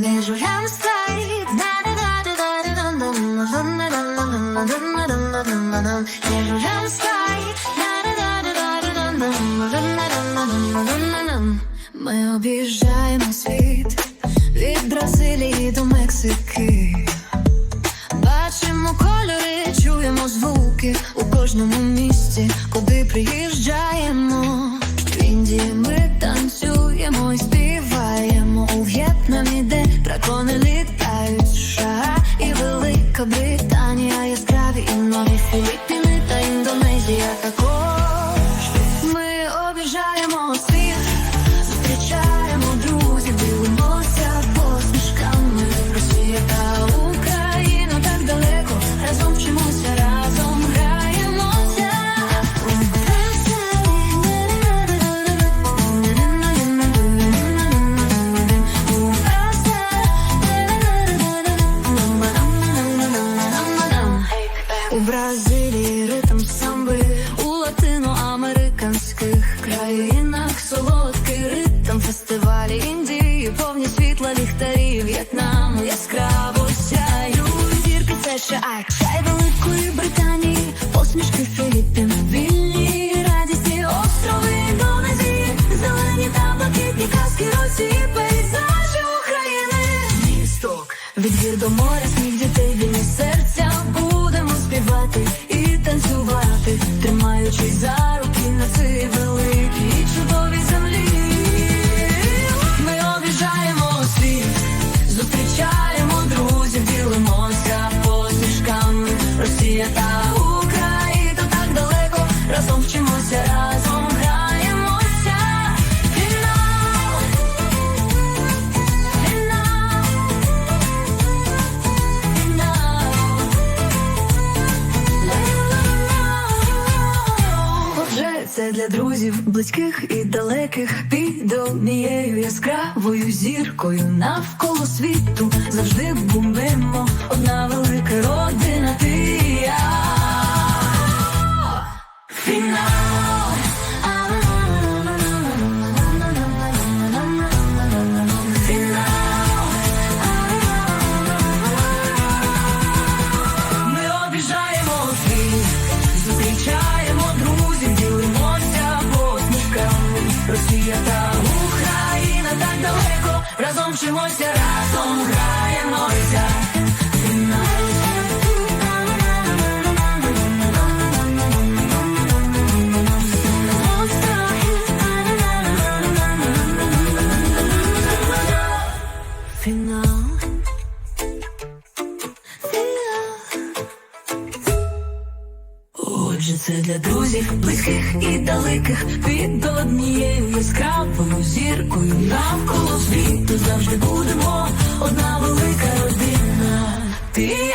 между рядом стоит Между рядом стоит Ми об'їжджаємо світ від Бразилії до Мексики. Бачимо кольори, чуємо звуки у кожному місці, куди приїжджаємо. У Бразилії ритм самби, у латиноамериканських країнах солодкий ритм фестивалі Індії, повні світла ліхтарі, В'єтнаму яскраво сяють зірки США, чай Великої Британії, посмішки Філіппін, вільні радісні острови Індонезії, зелені та блакитні казки Росії, пейзажі України. Місто від гір до моря, сміх this це для друзів, близьких і далеких під однією яскравою зіркою навколо світу завжди бумбимо одна велика родина ти і я. Вчимося, разом Отже, це для друзів, близьких і далеких. Під однією яскравою зіркою. Навколо світу завжди будемо. Одна велика родина. Ти